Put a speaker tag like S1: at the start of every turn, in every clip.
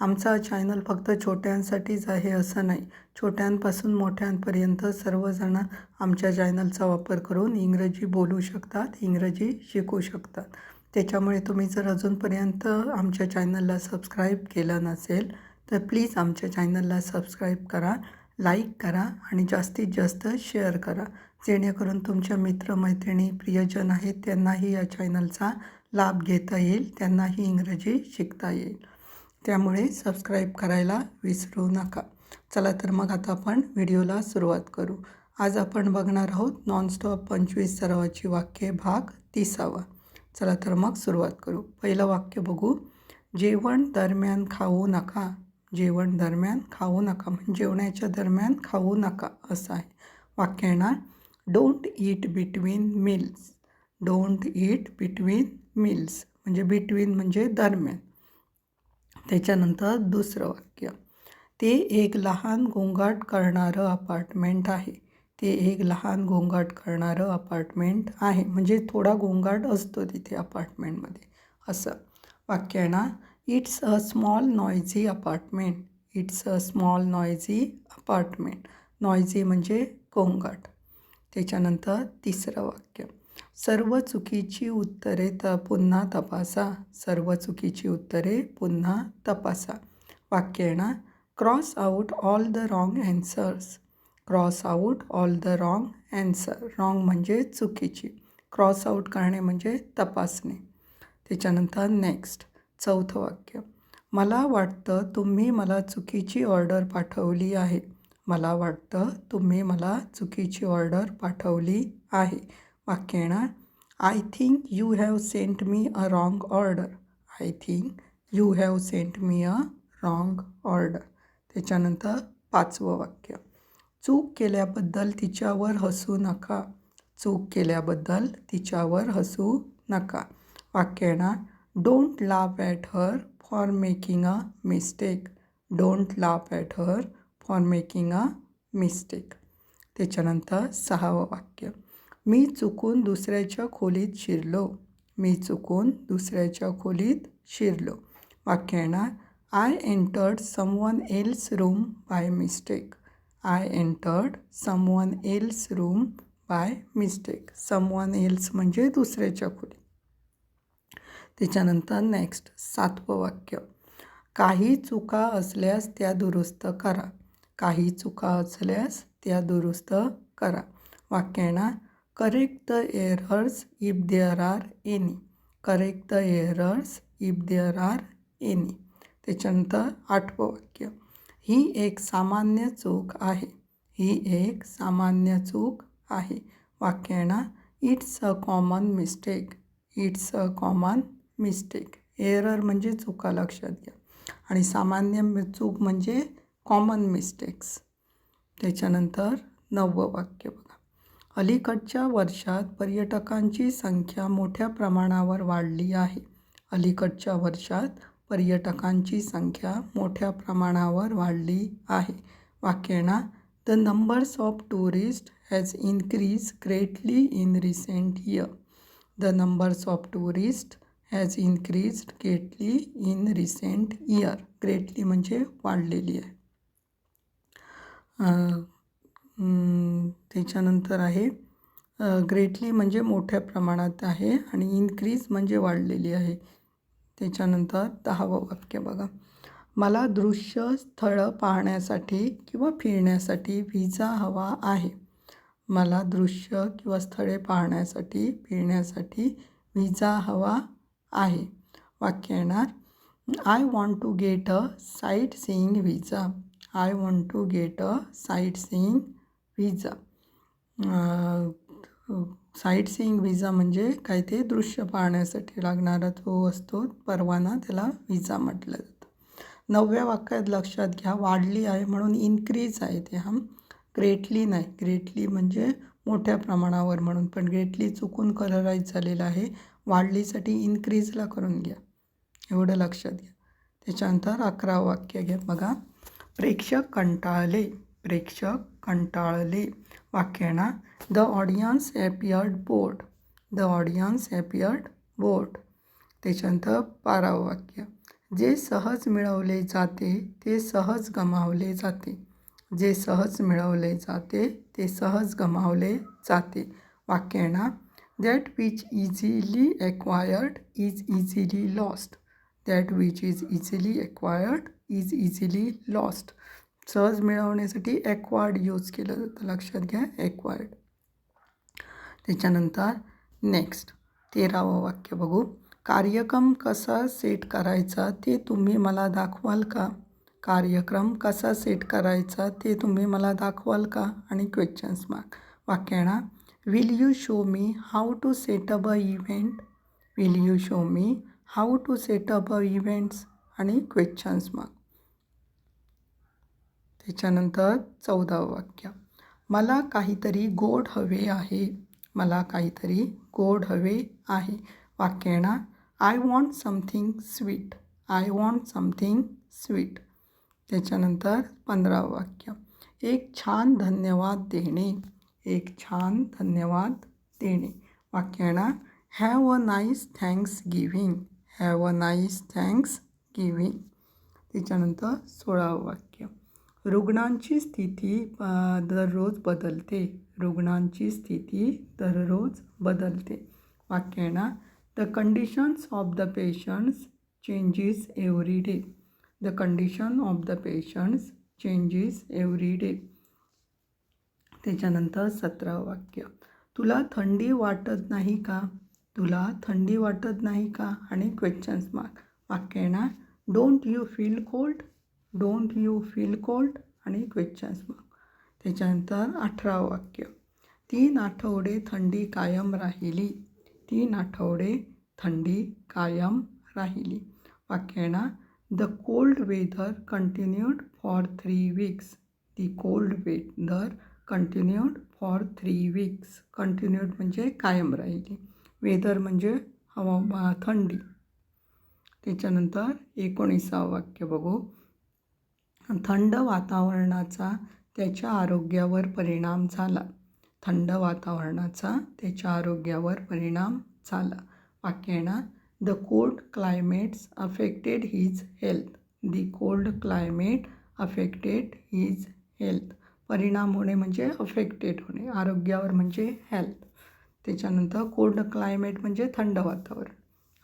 S1: आमचा चॅनल फक्त छोट्यांसाठीच आहे असं नाही. छोट्यांपासून मोठ्यांपर्यंत सर्वजण आमच्या चॅनलचा वापर करून इंग्रजी बोलू शकतात इंग्रजी शिकू शकतात. त्याच्यामुळे तुम्ही जर अजूनपर्यंत आमच्या चॅनलला सबस्क्राईब केलं नसेल तर प्लीज आमच्या चॅनलला सबस्क्राईब करा लाईक करा आणि जास्तीत जास्त शेअर करा. जेणेकरून तुमच्या मित्रमैत्रिणी प्रियजन आहेत त्यांनाही या चॅनलचा लाभ घेता येईल त्यांनाही इंग्रजी शिकता येईल. त्यामुळे सबस्क्राईब करायला विसरू नका. चला तर मग आता आपण व्हिडिओला सुरुवात करू. आज आपण बघणार आहोत नॉनस्टॉप पंचवीस सरावाची वाक्ये भाग तिसावा. चला तर मग सुरुवात करू. पहिलं वाक्य बघू. जेवण दरम्यान खाऊ नका. जेवण दरम्यान खाऊ नका म्हणजे जेवणाच्या दरम्यान खाऊ नका असं आहे. वाक्य येणार. Don't eat between meals don't eat between meals म्हणजे बिटवीन म्हणजे दरम्यान. त्याच्यानंतर दुसरं वाक्य. ते एक लहान गोंगाट करणारं अपार्टमेंट आहे. ते एक लहान गोंगाट करणारं अपार्टमेंट आहे. म्हणजे थोडा गोंगाट असतो तिथे अपार्टमेंटमध्ये. असं. वाक्य आहे ना? It's a small noisy apartment. It's a small noisy apartment. Noisy म्हणजे गोंगाट. त्याच्यानंतर तिसरं वाक्य. सर्व चुकीची उत्तरे त पुन्हा तपासा. सर्व चुकीची उत्तरे पुन्हा तपासा. वाक्य येणार? Cross out all the wrong answers cross out all the wrong answer wrong म्हणजे चुकीची. क्रॉस आऊट करणे म्हणजे तपासणे. त्याच्यानंतर नेक्स्ट चौथं वाक्य. मला वाटतं तुम्ही मला चुकीची ऑर्डर पाठवली आहे. मला वाटतं तुम्ही मला चुकीची ऑर्डर पाठवली आहे. वाक्य येणार I think you have sent me a wrong order I think you have sent me a wrong order त्याच्यानंतर पाचवं वाक्य चूक केल्याबद्दल तिच्यावर हसू नका. चूक केल्याबद्दल तिच्यावर हसू नका. वाक्य येणार don't laugh at her for making a mistake don't laugh at her for making a mistake त्याच्यानंतर सहावं वाक्य मी चुकून दुसऱ्याच्या खोलीत शिरलो. मी चुकून दुसऱ्याच्या खोलीत शिरलो. वाक्य येणार I entered someone else room by mistake I entered someone else room by mistake someone else म्हणजे दुसऱ्याच्या खोली त्याच्यानंतर नेक्स्ट सातवं वाक्य. काही चुका असल्यास त्या दुरुस्त करा. काही चुका असल्यास त्या दुरुस्त करा. वाक्य येणार correct the errors if there are any correct the errors if there are any त्याच्यानंतर आठवं वाक्य. ही एक सामान्य चूक आहे. ही एक सामान्य चूक आहे. वाक्य it's a common mistake it's a common mistake error म्हणजे चुका लक्षात घ्या. आणि सामान्य चूक म्हणजे कॉमन मिस्टेक्स त्याच्यानंतर नववं वाक्य बघा. अलीकडच्या वर्षात पर्यटकांची संख्या मोठ्या प्रमाणावर वाढली आहे. अलीकडच्या वर्षात पर्यटकांची संख्या मोठ्या प्रमाणावर वाढली आहे. वाक्यना the numbers of tourist has increase greatly in recent year. The numbers of tourist has increase greatly in recent year. Greatly म्हणजे वाढलेली आहे. त्याच्यानंतर आहे ग्रेटली म्हणजे मोठ्या प्रमाणात आहे आणि इन्क्रीज म्हणजे वाढलेली आहे. त्याच्यानंतर दहावं वाक्य बघा. मला दृश्य स्थळं पाहण्यासाठी किंवा फिरण्यासाठी व्हिजा हवा आहे. मला दृश्य किंवा स्थळे पाहण्यासाठी फिरण्यासाठी व्हिजा हवा आहे. वाक्य येणार. I want to get a sightseeing visa I want to get a sightseeing visa sightseeing visa म्हणजे काय ते दृश्य पाहण्यासाठी लागणारा तो असतो परवाना त्याला विजा म्हटलं जातं. नवव्या वाक्यात लक्षात घ्या वाढली आहे म्हणून इन्क्रीज आहे ते. हा? ग्रेटली नाही. ग्रेटली म्हणजे मोठ्या प्रमाणावर म्हणून. पण ग्रेटली चुकून कलराईज झालेलं आहे. वाढलीसाठी इन्क्रीजला करून घ्या. एवढं लक्षात घ्या. त्याच्यानंतर अकरा वाक्य घ्या बघा. प्रेक्षक कंटाळले. प्रेक्षक कंटाळले वाक्य the audience appeared bored the audience appeared bored त्याच्यानंतर बारावं वाक्य. जे सहज मिळवले जाते ते सहज गमावले जाते. जे सहज मिळवले जाते ते सहज गमावले जाते. वाक्य that which easily acquired is easily lost that which is easily acquired is easily lost सहज मिळवण्यासाठी ॲक्वार्ड यूज केलं जातं. लक्षात घ्या ॲक्वार्ड. त्याच्यानंतर नेक्स्ट तेरावं वाक्य बघू. कार्यक्रम कसा सेट करायचा ते तुम्ही मला दाखवाल का? कार्यक्रम कसा सेट करायचा ते तुम्ही मला दाखवाल का? आणि questions mark वाक्यणा will you show me how to set up a event will you show me how to set up a events आणि क्वेश्चन्स मार्क त्याच्यानंतर चौदावं वाक्य. मला काहीतरी गोड हवे आहे. मला काहीतरी गोड हवे आहे. वाक्य येणार I want something sweet I want something sweet त्याच्यानंतर पंधरावं वाक्य. एक छान धन्यवाद देणे. एक छान धन्यवाद देणे. वाक्य येणार have a nice Thanksgiving have a nice Thanksgiving त्याच्यानंतर सोळावं वाक्य. रुग्णांची स्थिती दररोज बदलते. रुग्णांची स्थिती दररोज बदलते. वाक्य ना the conditions of the patients changes every day. The condition of the patients changes every day. त्याच्यानंतर सतरावं वाक्य तुला थंडी वाटत नाही का? तुला थंडी वाटत नाही का? आणि क्वेश्चन्स मार्क वाक्य ना don't you feel cold don't you feel cold आणि क्वेश्चन्स मार्क त्याच्यानंतर अठरावं वाक्य. तीन आठवडे थंडी कायम राहिली. तीन आठवडे थंडी कायम राहिली. वाक्य ना the cold weather continued for three weeks the cold weather continued for three weeks continued म्हणजे कायम राहिली. वेदर म्हणजे हवा थंडी. त्याच्यानंतर एकोणीसावं वाक्य बघू. थंड वातावरणाचा त्याच्या आरोग्यावर परिणाम झाला. थंड वातावरणाचा त्याच्या आरोग्यावर परिणाम झाला. वाक्य the cold climates affected his health. The cold climate affected his health. परिणाम होणे म्हणजे अफेक्टेड होणे आरोग्यावर म्हणजे हेल्थ. त्याच्यानंतर कोल्ड क्लायमेट म्हणजे थंड वातावरण.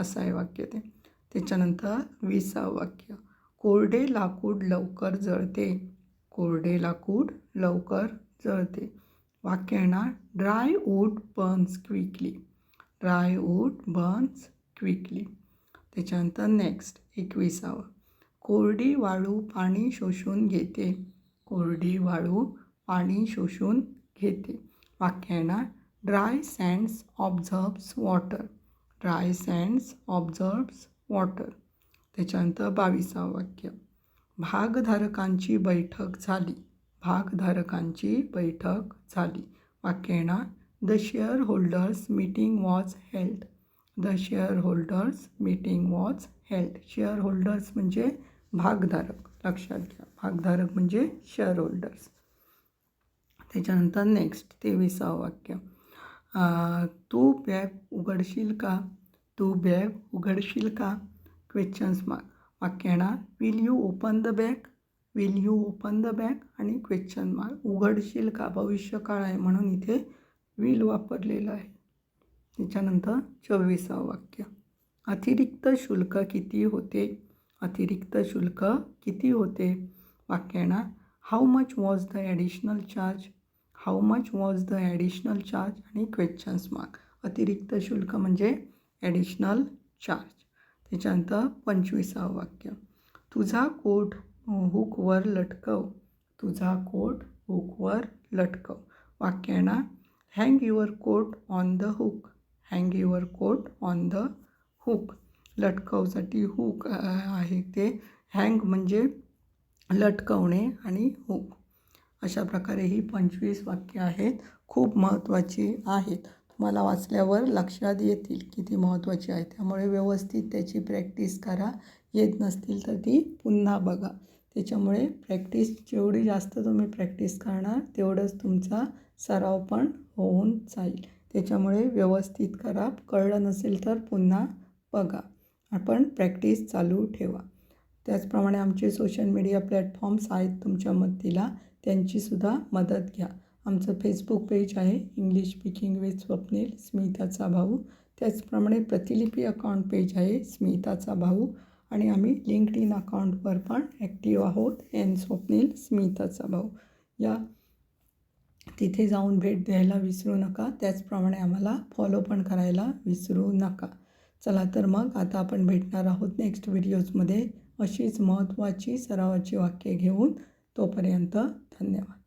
S1: असं आहे वाक्य ते. त्याच्यानंतर विसावं वाक्य. कोरडे लाकूड लवकर जळते. कोरडे लाकूड लवकर जळते. वाक्य येणार dry wood burns quickly. Dry wood burns quickly. त्याच्यानंतर नेक्स्ट एकविसावं. कोरडी वाळू पाणी शोषून घेते. कोरडी वाळू पाणी शोषून घेते. वाक्य येणार dry sands absorbs water. Dry sands absorbs water. त्याच्यानंतर बावीसावं वाक्य. भागधारकांची बैठक झाली. भागधारकांची बैठक झाली. वाक्य येणार. The shareholders meeting was held. The shareholders meeting was held. Shareholders म्हणजे भागधारक. लक्षात घ्या. भागधारक म्हणजे शेअर होल्डर्स. त्याच्यानंतर नेक्स्ट तेविसावं वाक्य. तू बॅग उघडशील का? तू बॅग उघडशील का? क्वेश्चन्स मार्क वाक्य येणार. Will you open the bag will you open the bag आणि क्वेश्चन मार्क उघडशील का? भविष्यकाळ आहे म्हणून इथे विल वापरलेलं आहे. त्याच्यानंतर चोवीसावं वाक्य. अतिरिक्त शुल्क किती होते? अतिरिक्त शुल्क किती होते? वाक्य येणार. How much was the additional charge how much was the additional charge आणि क्वेश्चन्स मार्क अतिरिक्त शुल्क म्हणजे ॲडिशनल चार्ज त्याच्यानंतर पंचवीसावं वाक्य. तुझा कोट हुकवर लटकव. तुझा कोट हुकवर लटकव. वाक्य आहे ना? Hang your coat on the hook hang your coat on the hook लटकवसाठी hook आहे ते. हँग म्हणजे लटकवणे आणि हुक अशा प्रकारे ही पंचवीस वाक्य आहेत. खूप महत्त्वाची आहेत. तुम्हाला वाचल्यावर लक्षात येतील किती महत्त्वाची आहे. त्यामुळे व्यवस्थित त्याची प्रॅक्टिस करा. येत नसतील तर ती पुन्हा बघा. त्याच्यामुळे प्रॅक्टिस जेवढी जास्त तुम्ही प्रॅक्टिस करणार तेवढंच तुमचा सराव पण होऊन जाईल. त्याच्यामुळे व्यवस्थित करा. कळलं नसेल तर पुन्हा बघा. आपण प्रॅक्टिस चालू ठेवा. त्याचप्रमाणे आमचे सोशल मीडिया प्लॅटफॉर्म्स आहेत तुमच्या मदतीला. त्यांचीसुद्धा मदत घ्या. आमचं फेसबुक पेज आहे इंग्लिश स्पीकिंग विथ स्वप्नील स्मिताचा भाऊ. त्याचप्रमाणे प्रतिलिपी अकाउंट पेज आहे स्मिताचा भाऊ. आणि आम्ही लिंक्ड इन अकाउंटवर पण ॲक्टिव्ह आहोत एन स्वप्नील स्मिताचा भाऊ. या तिथे जाऊन भेट द्यायला विसरू नका. त्याचप्रमाणे आम्हाला फॉलो पण करायला विसरू नका. चला तर मग आता आपण भेटणार आहोत नेक्स्ट व्हिडिओजमध्ये अशीच महत्त्वाची सरावाची वाक्ये घेऊन. तोपर्यंत धन्यवाद.